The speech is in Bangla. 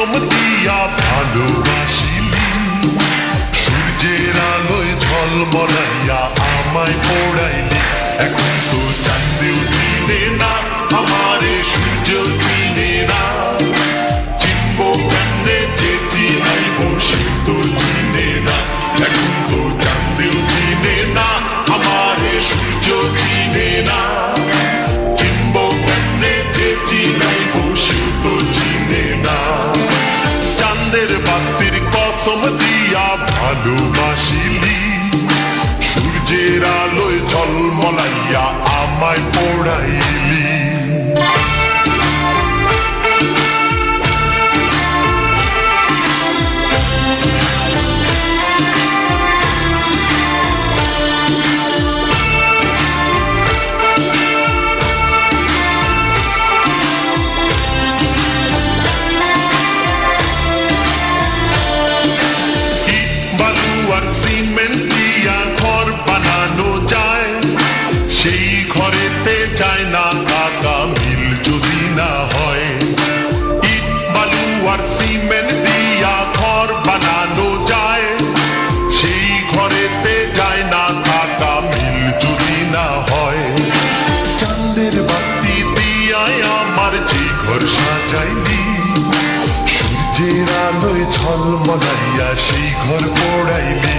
প্রথম দিয়া ভালোবাসিলি সূর্যের আলোয় ঝলমলাইয়া আমায় পড়াইলি। এখন তো চাঁদে ভালোবাসিলি সূর্যের আলোয় জল মলাইয়া আমায় পড়াইলি। যাইনি। সূর্যের আলোয় ঝলমলাইয়া সেই ঘর পোড়াইলি।